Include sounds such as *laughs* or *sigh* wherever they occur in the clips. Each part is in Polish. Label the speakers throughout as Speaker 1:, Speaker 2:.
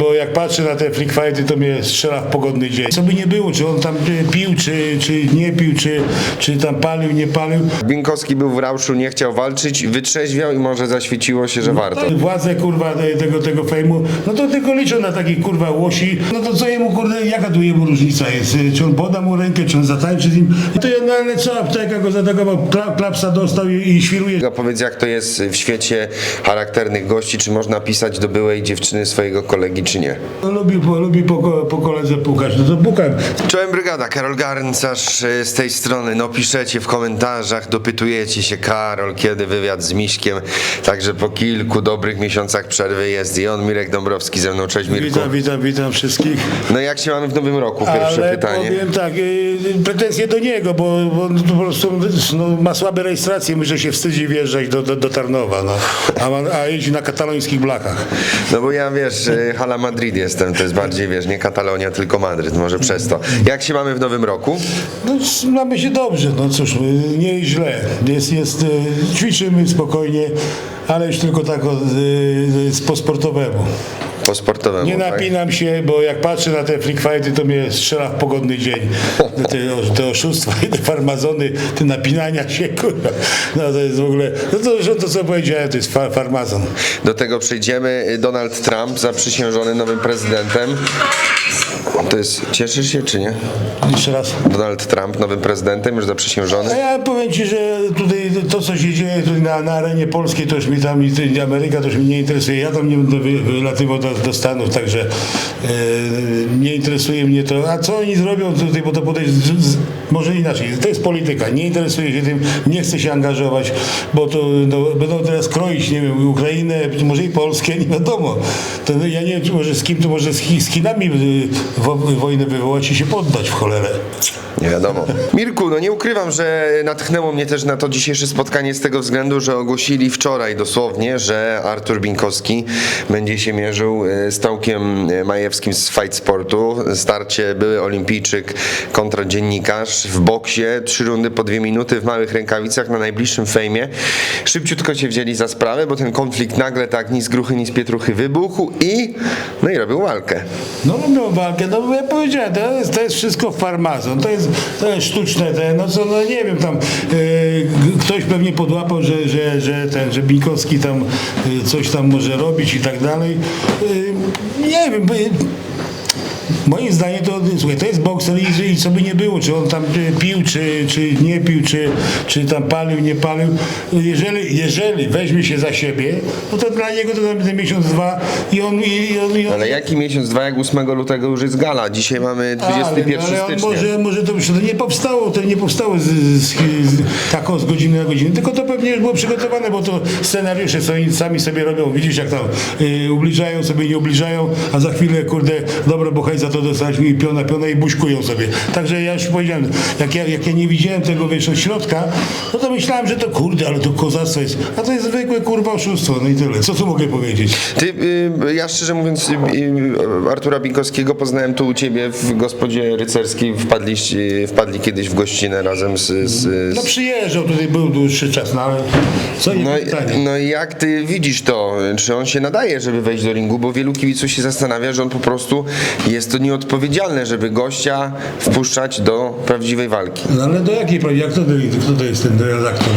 Speaker 1: bo jak patrzę na te freak fighty, to mnie strzela w pogodny dzień. Co by nie było, czy on tam y, pił, czy, czy nie pił, czy, czy tam palił, nie palił.
Speaker 2: Binkowski był w rauszu, nie chciał walczyć, wytrzeźwiał i może zaświeciło się, że warto.
Speaker 1: To Władze kurwa te- tego, tego fejmu, no to tylko liczą na takich kurwa łosi. No to co jemu kurde, jaka tu jemu różnica jest? Y, Czy on poda mu rękę, czy on zatańczy z nim? To ja, no ale co, apteka go zaatakował, kla- klapsa dostał i, i świruje.
Speaker 2: A Powiedz, jak to jest w świecie charakternych gości, czy można pisać do byłej dziewczyny swojego kolegi, czy nie?
Speaker 1: No, lubi, po, lubi po, po koledze pukać, no to pukam.
Speaker 2: Czołem brygada, Karol Garncarz e, z tej strony. No piszecie w komentarzach, dopytujecie się Karol, kiedy wywiad z Miśkiem. Także po kilku dobrych miesiącach przerwy jest i on, Mirek Dąbrowski ze mną. Cześć Mirku.
Speaker 1: Witam, witam, witam wszystkich.
Speaker 2: No jak się mamy w nowym roku? Pierwsze
Speaker 1: Ale
Speaker 2: pytanie.
Speaker 1: powiem tak, y, pretensje do niego, bo, on po prostu no, ma słabe rejestracje, myślę, że się wstydzi wjeżdżać do, do, do Tarnowa, no. a, ma- a jeździ na katalońskich blachach.
Speaker 2: No bo ja wiesz, e, Hala Madrid jestem, to jest bardziej wiesz, nie Katalonia, tylko Madryt, może przez to. Jak się mamy w nowym roku?
Speaker 1: No, mamy się dobrze, no cóż, y, nie źle. Jest, jest, y, ćwiczymy spokojnie, ale już tylko tak o, y, y, po sportowemu.
Speaker 2: Po sportowemu.
Speaker 1: Nie
Speaker 2: tak?
Speaker 1: napinam się, bo jak patrzę na te freak fighty, to mnie strzela w pogodny dzień. *laughs* Te, te oszustwa i te farmazony, te napinania się, kurwa. No to jest w ogóle, no to to co powiedziałem, to jest fa, farmazon.
Speaker 2: Do tego przejdziemy. Donald Trump, zaprzysiężony nowym prezydentem. To jest, cieszysz się czy nie?
Speaker 1: Jeszcze raz.
Speaker 2: Donald Trump, nowym prezydentem, już
Speaker 1: A
Speaker 2: zaprzysiężony.
Speaker 1: ja powiem Ci, że tutaj to, co się dzieje tutaj na, na arenie polskiej, to już mi tam, Ameryka to już mnie nie interesuje. Ja tam nie będę wy, wylatywał do, do Stanów, także e, nie interesuje mnie to. A co oni zrobią tutaj, bo to podejść, może inaczej, to jest polityka. Nie interesuje się tym, nie chcę się angażować, bo to no, będą teraz kroić, nie wiem, Ukrainę, może i Polskę, nie wiadomo. To, no, ja nie wiem, czy może z kim, to może z, Chi- z Chinami y, wo, wojnę wywołać i się poddać w cholerę.
Speaker 2: Nie wiadomo. Mirku, no nie ukrywam, że natchnęło mnie też na to dzisiejsze spotkanie z tego względu, że ogłosili wczoraj dosłownie, że Artur Binkowski będzie się mierzył e, z Tomkiem Majewskim z Fight Sportu. Starcie były olimpijczyk kontra dziennikarz w boksie. Trzy rundy po dwie minuty w małych rękawicach na najbliższym fejmie. Szybciutko się wzięli za sprawę, bo ten konflikt nagle tak ni z gruchy, ni z pietruchy wybuchł i no i robił walkę.
Speaker 1: No robią walkę, no ja powiedziałem, to jest, to jest wszystko farmazon, to jest, to jest sztuczne, te, no co, no nie wiem, tam g- ktoś pewnie podłapał, że, że, że ten, że Binkowski tam e, coś tam może robić i tak dalej. E, nie wiem, Moim zdaniem to, słuchaj, to jest bokser i, i co by nie było, czy on tam e, pił, czy, czy nie pił, czy, czy tam palił, nie palił. Jeżeli, jeżeli weźmie się za siebie, no to dla niego to będzie miesiąc, dwa i on... I, on, i on
Speaker 2: Ale jaki miesiąc, dwa, jak 8 lutego już jest gala. Dzisiaj mamy 21
Speaker 1: ale, ale on
Speaker 2: stycznia.
Speaker 1: może, może to, to nie powstało, to nie powstało z, z, z, tak o, z godziny na godzinę, tylko to pewnie już było przygotowane, bo to scenariusze co oni sami sobie robią, widzisz jak tam y, ubliżają sobie, nie ubliżają, a za chwilę kurde, dobro, bo hej, za to dostać mi piona, piona i buźkują sobie. Także ja już powiedziałem, jak ja, jak ja nie widziałem tego wiesz, od środka, no to myślałem, że to kurde, ale to kozactwo jest, a to jest zwykłe kurwa oszustwo, no i tyle. Co tu mogę powiedzieć?
Speaker 2: Ty, y, ja szczerze mówiąc, y, y, Artura Binkowskiego poznałem tu u ciebie w gospodzie rycerskiej. Wpadliście, wpadli kiedyś w gościnę razem z. z,
Speaker 1: No
Speaker 2: z
Speaker 1: przyjeżdżał, tutaj był dłuższy czas, no ale co
Speaker 2: no,
Speaker 1: no,
Speaker 2: i-
Speaker 1: pytanie.
Speaker 2: no i jak ty widzisz to? Czy on się nadaje, żeby wejść do ringu? Bo wielu kibiców się zastanawia, że on po prostu jest to nieodpowiedzialne, żeby gościa wpuszczać do prawdziwej walki.
Speaker 1: No ale do jakiej prawdy? Jak to, kto to jest ten redaktor?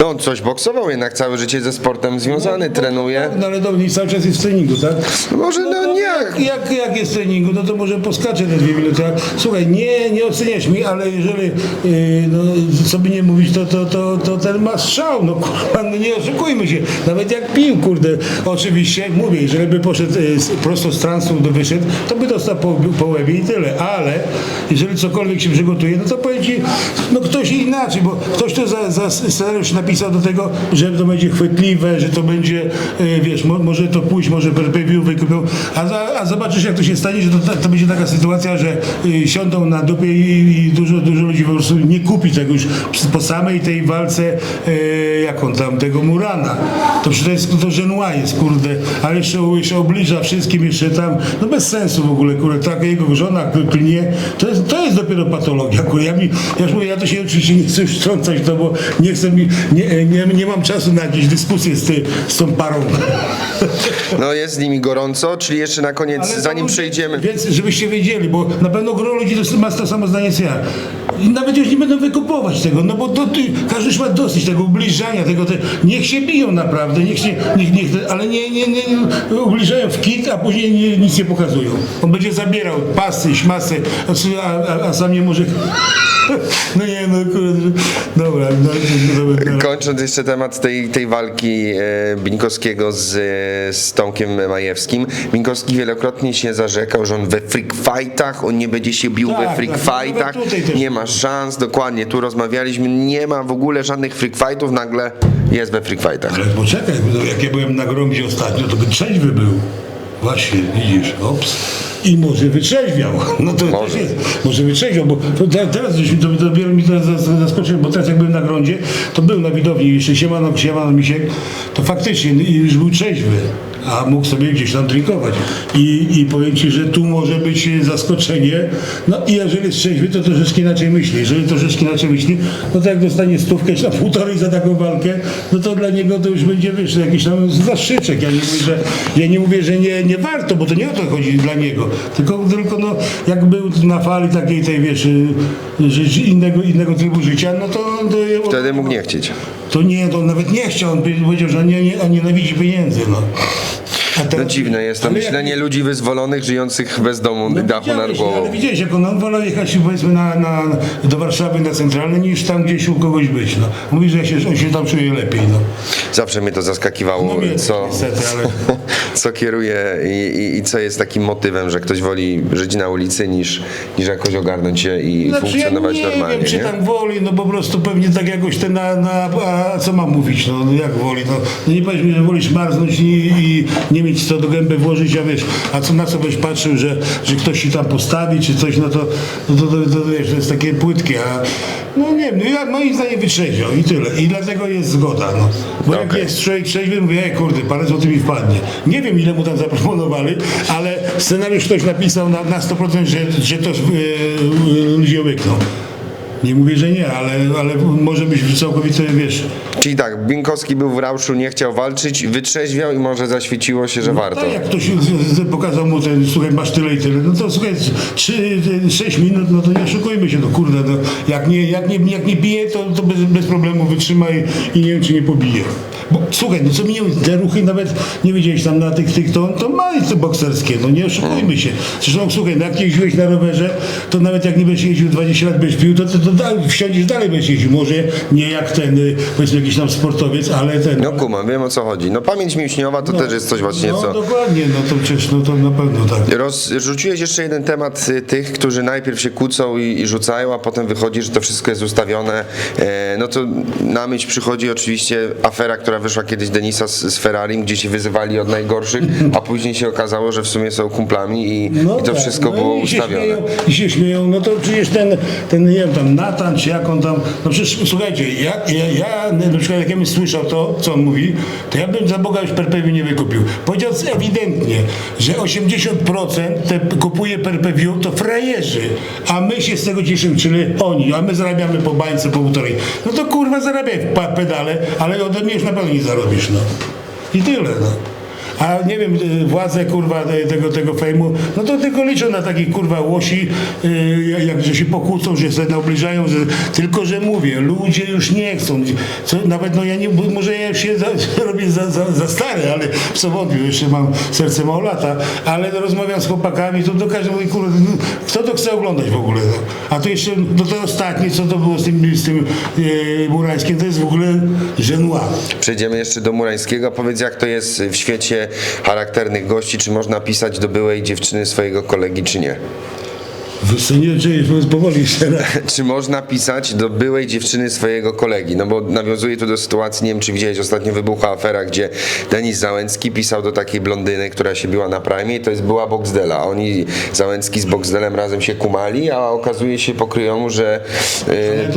Speaker 2: No on coś boksował, jednak całe życie ze sportem związany, trenuje.
Speaker 1: No ale dobrze, i cały czas jest w treningu, tak?
Speaker 2: Może no
Speaker 1: to
Speaker 2: nie.
Speaker 1: Jak, jak, jak jest w treningu, no to może poskacze te dwie minuty. Słuchaj, nie, nie oceniasz mi, ale jeżeli, yy, no, co by nie mówić, to, to, to, to ten ma strzał, no kurwa, no nie oszukujmy się. Nawet jak pił, kurde, oczywiście, mówię, jeżeli by poszedł yy, prosto z transu do wyszedł, to by dostał po, po łebie i tyle, ale jeżeli cokolwiek się przygotuje, no to powiem no ktoś inaczej, bo ktoś to za, za scenariusz napisał do tego, że to będzie chwytliwe, że to będzie, e, wiesz, mo, może to pójść, może per view wykupią, a, za, a zobaczysz jak to się stanie, że to, to będzie taka sytuacja, że y, siądą na dupie i, i dużo, dużo ludzi po prostu nie kupi tego już po samej tej walce, e, jak on tam, tego Murana. To przecież to jest, to żenua jest, kurde, ale jeszcze, jeszcze obliża wszystkim, jeszcze tam, no bez sensu w ogóle, kurde. Kurde, tak jego żona klnie, to jest, to jest dopiero patologia, kurde. Ja, mi, ja już mówię, ja to się oczywiście nie chcę już wtrącać w to, bo nie chcę mi, nie, nie, nie mam czasu na jakieś dyskusje z, ty, z tą parą.
Speaker 2: No jest z nimi gorąco, czyli jeszcze na koniec,
Speaker 1: Ale to
Speaker 2: zanim
Speaker 1: ludzie-
Speaker 2: przejdziemy.
Speaker 1: Więc żebyście wiedzieli, bo na pewno gro ludzi to ma to samo zdanie co ja. I nawet już nie będą wykupować tego, no bo to, ty, każdy już ma dosyć tego ubliżania, tego, te, niech się biją naprawdę, niech się, niech, niech, ale nie, nie, nie, nie ubliżają w kit, a później nie, nic nie pokazują. On będzie zabierał pasy, śmasy, a, a, a, sam nie może... *laughs* No nie, no kurde, dobra, no, dobra, dobra.
Speaker 2: Kończąc jeszcze temat tej, tej walki e, Binkowskiego z, z Tomkiem Majewskim. Binkowski wielokrotnie się zarzekał, że on we freak fightach, on nie będzie się bił
Speaker 1: Tak,
Speaker 2: we freak
Speaker 1: tak,
Speaker 2: fightach,
Speaker 1: tutaj też.
Speaker 2: nie ma szans, dokładnie, tu rozmawialiśmy, nie ma w ogóle żadnych freak fightów, nagle jest we freak fightach.
Speaker 1: Ale poczekaj, no jak ja byłem na gromdzie ostatnio, to by trzeźwy był. Właśnie, widzisz, ops. I może wytrzeźwiał. No to
Speaker 2: Może.
Speaker 1: też jest. Może wytrzeźwiał, bo to te, teraz żeśmy to, to dopiero mi teraz zas- zaskoczyło, bo teraz jak byłem na grądzie, to był na widowni jeszcze siemano, siemano misiek, to faktycznie już był trzeźwy, a mógł sobie gdzieś tam drinkować. I, I powiem Ci, że tu może być zaskoczenie. No i jeżeli jest trzeźwy, to troszeczkę inaczej myśli. Jeżeli troszeczkę inaczej myśli, no to jak dostanie stówkę czy na *laughs* półtorej za taką walkę, no to dla niego to już będzie, wiesz, jakiś tam zaszyczek. Ja nie mówię, że, ja nie, mówię, że nie, nie warto, bo to nie o to chodzi dla niego. Tylko, tylko no, jak był na fali takiej tej, wiesz, y, innego, innego trybu życia, no to... to
Speaker 2: Wtedy mógł nie chcieć.
Speaker 1: To nie, to nawet nie chciał. On powiedział, że on nie, nie, on nienawidzi pieniędzy, no.
Speaker 2: No dziwne jest to
Speaker 1: ale jak-
Speaker 2: myślenie ludzi wyzwolonych, żyjących bez domu,
Speaker 1: no
Speaker 2: dachu nad głową.
Speaker 1: Ale widziałeś, jak on, wolał jechać powiedzmy na, na, do Warszawy na centralne niż tam gdzieś u kogoś być. No. Mówi, że się, on się tam czuje lepiej. No.
Speaker 2: Zawsze mnie to zaskakiwało,
Speaker 1: No mnie
Speaker 2: co,
Speaker 1: niestety, ale- *laughs*
Speaker 2: co kieruje i, i, i co jest takim motywem, że ktoś woli żyć na ulicy niż, niż jakoś ogarnąć się i
Speaker 1: Znaczy,
Speaker 2: funkcjonować
Speaker 1: ja nie
Speaker 2: normalnie.
Speaker 1: wiem, czy
Speaker 2: nie?
Speaker 1: tak woli, no po prostu pewnie tak jakoś ten na, na a co mam mówić, no, no jak woli, no, no nie powiedz mi, że wolisz marznąć i, i nie mieć co do gęby włożyć, a wiesz, a co na co byś patrzył, że, że ktoś ci tam postawi, czy coś, no to, no to, to, to, wiesz, to jest takie płytkie, a no nie wiem, no ja moim zdaniem wytrzeźwiał i tyle, i dlatego jest zgoda, no, bo jak
Speaker 2: Okej.
Speaker 1: jest człowiek trzeźwy, mówię, ej kurde, parę złotych mi wpadnie, nie wiem ile mu tam zaproponowali, ale scenariusz ktoś napisał na, na 100%, że, że to yy, ludzie łykną. Nie mówię, że nie, ale, ale może być całkowicie, wiesz,
Speaker 2: Czyli tak, Binkowski był w rauszu, nie chciał walczyć, wytrzeźwiał i może zaświeciło się, że warto.
Speaker 1: tak jak ktoś z- z- pokazał mu ten, słuchaj, masz tyle i tyle, no to słuchaj, 3-6 minut, no to nie oszukujmy się, no kurde, no, jak, nie, jak, nie, jak nie bije, to, to bez, bez problemu wytrzyma i, i nie wiem, czy nie pobije. Bo słuchaj, no co mi te ruchy nawet nie widziałeś tam na tych, tych to, to ma bokserskie, no nie oszukujmy się. Zresztą słuchaj, no jak jeździłeś na rowerze, to nawet jak nie będziesz jeździł 20 lat, będziesz pił, to, to, to dalej, wsiądziesz dalej będziesz jeździł. Może nie jak ten, y, powiedzmy jakiś tam sportowiec, ale ten...
Speaker 2: No kumam, wiem o co chodzi. No pamięć mięśniowa to też jest coś właśnie,
Speaker 1: no,
Speaker 2: co...
Speaker 1: dokładnie, no to przecież, no to na pewno tak.
Speaker 2: Roz, rzuciłeś jeszcze jeden temat y, tych, którzy najpierw się kłócą i, i rzucają, a potem wychodzi, że to wszystko jest ustawione. E, no to na myśl przychodzi oczywiście afera, która wyszła kiedyś Denisa z, z Ferrari, gdzie się wyzywali od najgorszych, a później się okazało, że w sumie są kumplami i, i to
Speaker 1: tak,
Speaker 2: wszystko
Speaker 1: no
Speaker 2: było
Speaker 1: i się
Speaker 2: ustawione.
Speaker 1: Śmieją, I się śmieją, no to przecież ten, ten nie wiem, tam Natan, czy jak on tam, no przecież słuchajcie, ja, ja, ja na przykład jak ja bym słyszał to, co on mówi, to ja bym za Boga już perpewi nie wykupił. Powiedział ewidentnie, że 80% te kupuje perpewiu to frajerzy, a my się z tego cieszymy, czyli oni, a my zarabiamy po bańce po półtorej. No to kurwa zarabiaj w pedale, ale ode mnie już na pewno nie zarobisz, no. I tyle, no. A nie wiem, y, władze kurwa te- tego, tego fejmu, no to tylko liczą na takich kurwa łosi, y, jak że się pokłócą, że się nabliżają, że, tylko że mówię, ludzie już nie chcą. Co, nawet no ja nie, może ja się za, *laughs* robię za, za, za stary, ale w co jeszcze mam serce mało lata, ale rozmawiam z chłopakami, to do każdego mówi, kurwa, no, kto to chce oglądać w ogóle? No? A to jeszcze, no to ostatnie, co to było z tym, z tym y, Murańskim, to jest w ogóle żenua.
Speaker 2: Przejdziemy jeszcze do Murańskiego. Powiedz, jak to jest w świecie charakternych gości, czy można pisać do byłej dziewczyny swojego kolegi, czy nie?
Speaker 1: Wysynie, czy powoli jeszcze raz.
Speaker 2: Czy można pisać do byłej dziewczyny swojego kolegi? No bo nawiązuje to do sytuacji, nie wiem czy widziałeś, ostatnio wybuchła afera, gdzie Denis Załęcki pisał do takiej blondyny, która się biła na prime i to jest była Boxdela. Oni, Załęcki z Boxdelem razem się kumali, a okazuje się po kryjomu, że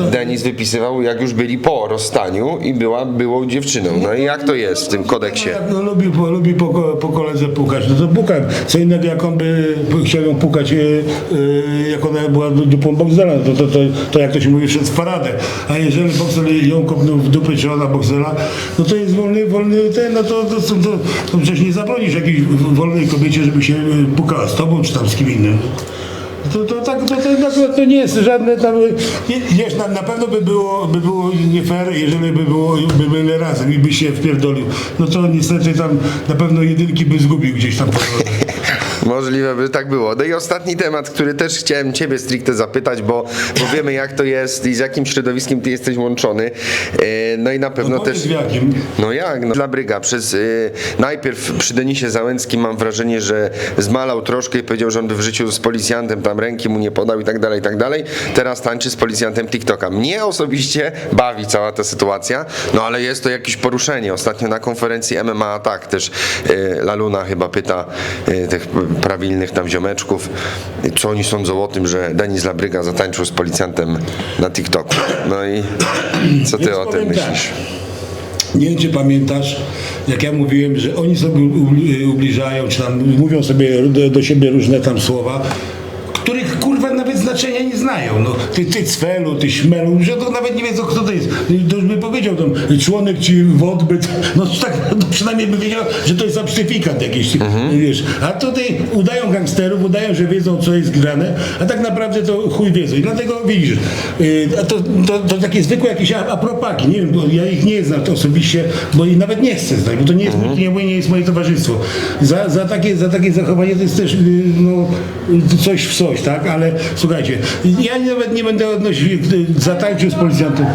Speaker 2: y, Denis wypisywał jak już byli po rozstaniu i była byłą dziewczyną. No i jak to jest w tym kodeksie?
Speaker 1: No, no, lubi, po, lubi po, po koledze pukać, no to pukam. Co innego jak on by chciał ją pukać, e, e, jak ona była dupą Boxdela, to, to, to, to jak to się mówi, wszedł w paradę. A jeżeli Boxel ją kopnął w dupę, czy ona Boxela, no to jest wolny, wolny ten, no to, to, to, to, to przecież nie zabronisz jakiejś wolnej kobiecie, żeby się e, pukała z tobą, czy tam z kim innym. To, to, tak, to, to, to, to nie jest żadne tam, nie- wiesz, na, na pewno by było, by było nie fair, jeżeli by było, by byli razem i by się wpierdolił. No to niestety tam na pewno jedynki by zgubił gdzieś tam po drodze.
Speaker 2: Możliwe by tak było. No i ostatni temat, który też chciałem Ciebie stricte zapytać, bo, bo wiemy jak to jest i z jakim środowiskiem Ty jesteś łączony. E, No i na pewno
Speaker 1: No
Speaker 2: też...
Speaker 1: jakim.
Speaker 2: No jak? No, dla Bryga. Przez, y, najpierw przy Denisie Załęckim mam wrażenie, że zmalał troszkę i powiedział, że on by w życiu z policjantem tam ręki mu nie podał i tak dalej, i tak dalej. Teraz tańczy z policjantem TikToka. Mnie osobiście bawi cała ta sytuacja, no ale jest to jakieś poruszenie. Ostatnio na konferencji MMA tak też y, Laluna chyba pyta tych prawilnych tam ziomeczków, y, co oni sądzą o tym, że Denis Labryga zatańczył z policjantem na TikToku. No i co ty
Speaker 1: Więc
Speaker 2: o tym
Speaker 1: tak.
Speaker 2: myślisz?
Speaker 1: Nie wiem, czy pamiętasz, jak ja mówiłem, że oni sobie ubli- ubliżają, czy tam mówią sobie do, do siebie różne tam słowa, znaczenia nie znają. No, ty, ty cwelu, ty śmelu, że to nawet nie wiedzą kto to jest. To już by powiedział tam członek ci w odbyt, no tak no, przynajmniej by wiedział, że to jest abstyfikat jakiś, wiesz. A tutaj udają gangsterów, udają, że wiedzą co jest grane, a tak naprawdę to chuj wiedzą. I dlatego widzisz, yy, to, to, to takie zwykłe jakieś apropaki, nie wiem, bo ja ich nie znam to osobiście, bo i nawet nie chcę znać, bo to nie jest, nie, nie jest moje towarzystwo. Za, za, takie, za takie zachowanie to jest też yy, no, coś w coś, tak? Ale słuchajcie, ja nawet nie będę odnosił, yy, zatańczył z policjantem.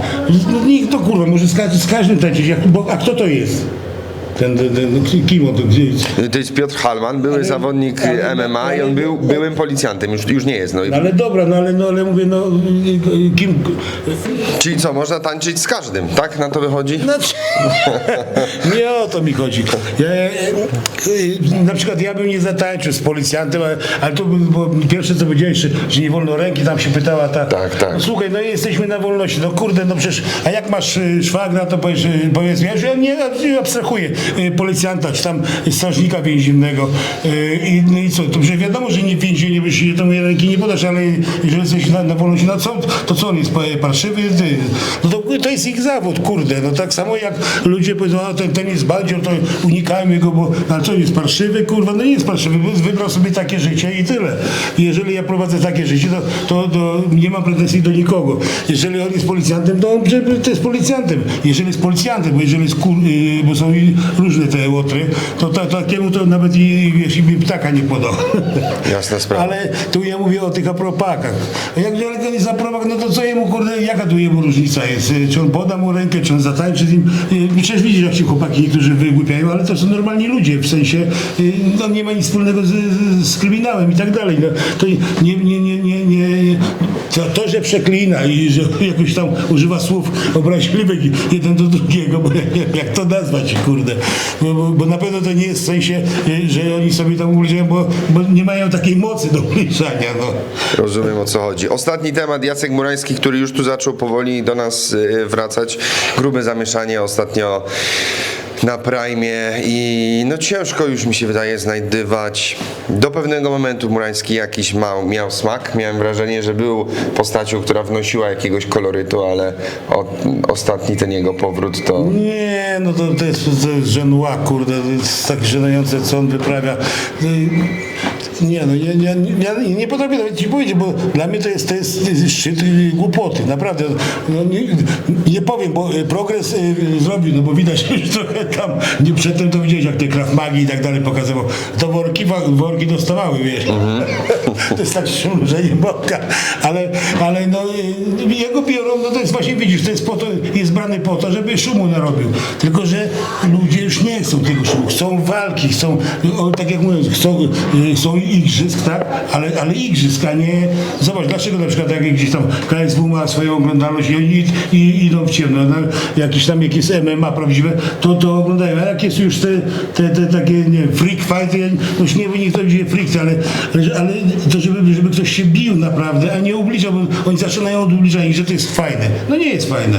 Speaker 1: Niech to kurwa, może z każdym tańczyć, jak, bo, a kto to jest? Ten, ten, ten kim on to, gdzie,
Speaker 2: To jest Piotr Halman, były
Speaker 1: Ale-
Speaker 2: zawodnik
Speaker 1: ale-
Speaker 2: MMA i on
Speaker 1: ale-
Speaker 2: był byłym policjantem, już, już nie jest. No.
Speaker 1: No ale dobra, no ale, no, ale mówię, no kim...
Speaker 2: Czyli co, można tańczyć z każdym, tak? Na to wychodzi?
Speaker 1: Znaczy, *laughs* nie o to mi chodzi. Ja, ja, ja, na przykład ja bym nie zatańczył z policjantem, ale, ale to bo pierwsze co powiedziałeś, że, że nie wolno ręki, tam się pytała ta...
Speaker 2: Tak, tak.
Speaker 1: No, słuchaj, no jesteśmy na wolności, no kurde, no przecież, a jak masz y, szwagra, to powiesz, y, powiedz, ja już ja nie abstrahuję policjanta, czy tam strażnika więziennego y, i, no i co, to przecież wiadomo, że nie w więzieniu byś się temu ręki nie podasz, ale jeżeli jesteś na, na wolności, no co, to co on jest, pa- parszywy? Ty, no to, to jest ich zawód, kurde, no tak samo jak ludzie powiedzą, a ten, ten jest bandzior, to unikajmy go, bo ale co, jest parszywy? Kurwa, no nie jest parszywy, bo wybrał sobie takie życie i tyle. Jeżeli ja prowadzę takie życie, to, to, to nie mam pretensji do nikogo. Jeżeli on jest policjantem, to on to jest policjantem. Jeżeli jest policjantem, bo jeżeli jest kur, bo są różne te łotry, to ta, takiemu to nawet i, wiesz, i by ptaka nie podał. *laughs*
Speaker 2: Jasna sprawa.
Speaker 1: Ale tu ja mówię o tych apropakach. Jak to jest apropak, no to co jemu, kurde, jaka tu jemu różnica jest? Czy on poda mu rękę, czy on zatańczy z nim? Przecież widzisz, jak się chłopaki niektórzy wygłupiają, ale to są normalni ludzie, w sensie, y, no nie ma nic wspólnego z, z- z kryminałem i tak dalej. No, to nie, nie, nie, nie, nie to, to, że przeklina i że jakoś tam używa słów obraźliwych jeden do drugiego, bo jak, jak to nazwać, kurde. Bo, bo, bo na pewno to nie jest w sensie, y, że oni sobie tam ubliżają, bo, bo nie mają takiej mocy do ubliżania. No.
Speaker 2: Rozumiem o co chodzi. Ostatni temat, Jacek Murański, który już tu zaczął powoli do nas y, wracać. Grube zamieszanie ostatnio na Prime i no ciężko już mi się wydaje znajdywać. Do pewnego momentu Murański jakiś mał, miał smak. Miałem wrażenie, że był postacią, która wnosiła jakiegoś kolorytu, ale o, ostatni ten jego powrót to...
Speaker 1: Nie, no to, to jest, to jest żenua, kurde, to jest tak żenujące, co on wyprawia. Nie, no nie, nie, nie, ja nie potrafię nawet ci powiedzieć, bo dla mnie to jest, to jest, szczyt głupoty, naprawdę. No, nie, nie powiem, bo y, progres y, zrobił, no bo widać *laughs* już trochę tam, nie przedtem to widziałeś, jak te Krav Magi i tak dalej pokazywał, to worki, worki dostawały, wiesz. *laughs* to jest tak szumrzenie boka, ale, ale no, y, jego biorą, no to jest właśnie, widzisz, to jest po to, jest brany po to, żeby szumu narobił. Tylko, że ludzie już nie chcą tego szumu, chcą walki, chcą, tak jak mówię, chcą, chcą igrzysk, tak, ale, ale igrzysk, a nie, zobacz, dlaczego na przykład jak gdzieś tam KSW ma swoją oglądalność i oni i, idą w ciemno, no, jakiś tam jak jest MMA prawdziwe, to, to oglądają, a jak jest już te, te, te takie, nie wiem, freak fight, ja, no już nie wiem, niech to będzie freak, ale, ale, ale to żeby, żeby ktoś się bił naprawdę, a nie ubliżał, bo oni zaczynają od ubliżania, że to jest fajne, no nie jest fajne.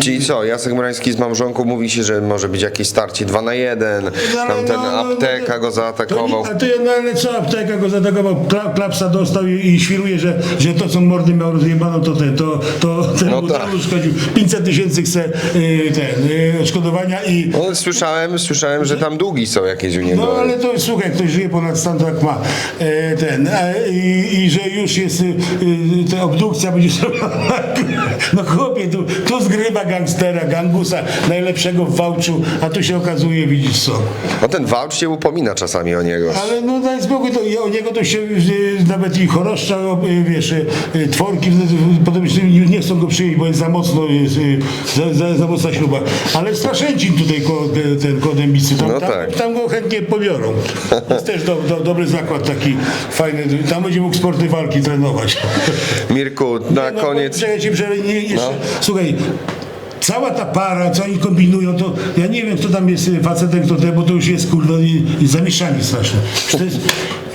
Speaker 2: Czyli co, Jacek Murański z małżonką mówi się, że może być jakieś starcie 2 na 1,
Speaker 1: No, ale
Speaker 2: tam ten
Speaker 1: no, no,
Speaker 2: apteka go
Speaker 1: To,
Speaker 2: zaatakował.
Speaker 1: nie- a to, no, ale co apteka go zaatakował, Kla, klapsa dostał i, i świruje, że, że to co mordy miał rozjebano, to ten, to, to ten
Speaker 2: No
Speaker 1: mu
Speaker 2: tak.
Speaker 1: uszkodził. 500 tysięcy chce y, ten, y, odszkodowania i
Speaker 2: No, słyszałem, słyszałem, że tam długi są jakieś u niego.
Speaker 1: no ale to słuchaj, ktoś żyje ponad stan, to jak ma. E, ten, e, i, I że już jest y, y, ta obdukcja będzie zrobiona. *laughs* No chłopie, tu, tu zgrywa gangstera, gangusa, najlepszego w Wałczu, a tu się okazuje, widzisz co.
Speaker 2: No ten Wałcz się upomina czasami o niego.
Speaker 1: Ale no daj spokój, to, o niego to się y, nawet i choroszcza, y, wiesz, y, tworki, y, potem jeszcze nie chcą go przyjąć, bo jest za mocno, jest, y, za, za, za mocna śruba. Ale Straszęcin tutaj ko, te- ten kodembicy, tam,
Speaker 2: No
Speaker 1: tam,
Speaker 2: tak.
Speaker 1: tam go chętnie pobiorą. Jest też do, do, dobry zakład taki fajny, tam będzie mógł sporty walki trenować.
Speaker 2: Mirku, na
Speaker 1: No,
Speaker 2: koniec.
Speaker 1: Czekaj, ci przerwę, nie, jeszcze,
Speaker 2: No.
Speaker 1: Słuchaj, cała ta para, co oni kombinują, to ja nie wiem, kto tam jest y, facetem, kto te, bo to już jest kurde i, i zamieszanie straszne. To jest,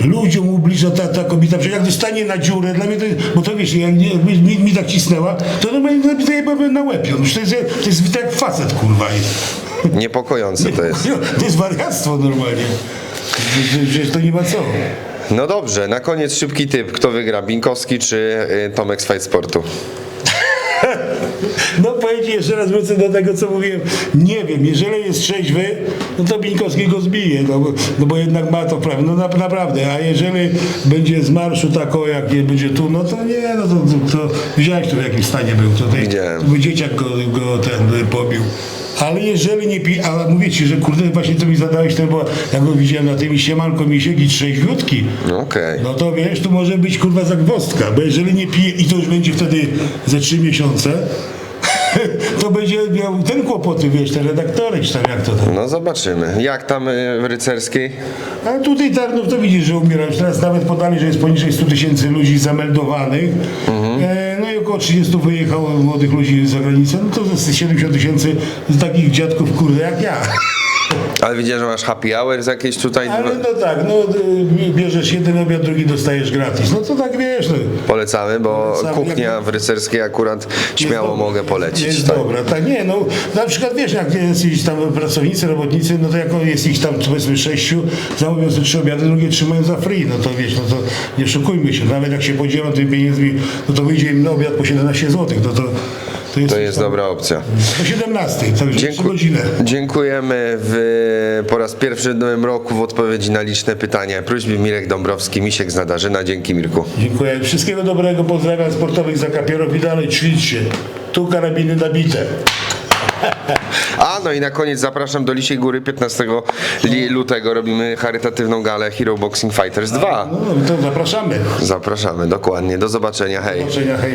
Speaker 1: ludziom ubliża ta, ta kobieta, że jak dostanie na dziurę, dla mnie to jest, bo to wiesz, jak nie, mi, mi, mi tak cisnęła, to normalnie zajebałbym na łeb To jest, to jest tak facet, kurwa jest.
Speaker 2: Niepokojące to jest.
Speaker 1: To jest wariactwo normalnie. Że to nie ma co.
Speaker 2: No dobrze, na koniec szybki typ. Kto wygra, Binkowski czy y, Tomek z Fight Sportu?
Speaker 1: No powiem ci, jeszcze raz wrócę do tego, co mówiłem. Nie wiem, jeżeli jest trzeźwy, no to Binkowski go zbije, no bo, no bo jednak ma to prawo. No na, naprawdę, a jeżeli będzie z marszu tako, jak nie będzie tu, no to nie, no to, to, to widziałeś tu w jakim stanie był. Tutaj,
Speaker 2: Widziałem.
Speaker 1: to by dzieciak go, go ten y, pobił. Ale jeżeli nie pi, a mówię ci, że kurde, właśnie to mi zadałeś ten, bo ja go widziałem na tym i siemanko misiek i trzeźwiutki.
Speaker 2: No Okej.
Speaker 1: No to wiesz, tu może być kurwa zagwozdka, bo jeżeli nie pije i to już będzie wtedy ze trzy miesiące, to będzie miał ten kłopoty, wiesz, te redaktory, czy tam jak to tam.
Speaker 2: No zobaczymy. Jak tam y, w rycerskiej?
Speaker 1: A tutaj Tarnów to widzisz, że umiera. Już teraz nawet podali, że jest poniżej 100 tysięcy ludzi zameldowanych. E, no i około 30 wyjechało młodych ludzi za granicę. No to ze 70 tysięcy z takich dziadków, kurde, jak ja.
Speaker 2: Ale widziałem, że masz happy hour z jakieś tutaj.
Speaker 1: Ale no tak, no y, bierzesz jeden obiad, drugi dostajesz gratis. No to tak wiesz, no.
Speaker 2: Polecamy, bo
Speaker 1: Polecamy.
Speaker 2: kuchnia w rycerskiej akurat śmiało mogę polecić.
Speaker 1: Jest
Speaker 2: tak.
Speaker 1: dobra, tak nie, no na przykład wiesz, jak jest iść tam pracownicy, robotnicy, no to jak jest ich tam powiedzmy sześciu, zamówią sobie trzy obiady, drugie trzymają za free, no to wiesz, no to nie szukujmy się, nawet jak się podzielą tymi pieniędzmi, no to wyjdzie im na obiad po 17 zł, no to, to jest,
Speaker 2: To jest dobra opcja.
Speaker 1: Po 17, także
Speaker 2: Dzięku-
Speaker 1: godzinę.
Speaker 2: dziękujemy w, po raz pierwszy w nowym roku w odpowiedzi na liczne pytania. Próśby Mirek Dąbrowski, Misiek z Nadarzyna. Dzięki Mirku.
Speaker 1: Dziękuję. Wszystkiego dobrego, pozdrawiam sportowych zakapierów i dalej ćwiczcie. Tu karabiny nabite.
Speaker 2: A no i na koniec zapraszam do Lisiej Góry 15 li- lutego robimy charytatywną galę Hero Boxing Fighters 2.
Speaker 1: No to zapraszamy.
Speaker 2: Zapraszamy, dokładnie. Do zobaczenia, hej.
Speaker 1: Do zobaczenia, hej.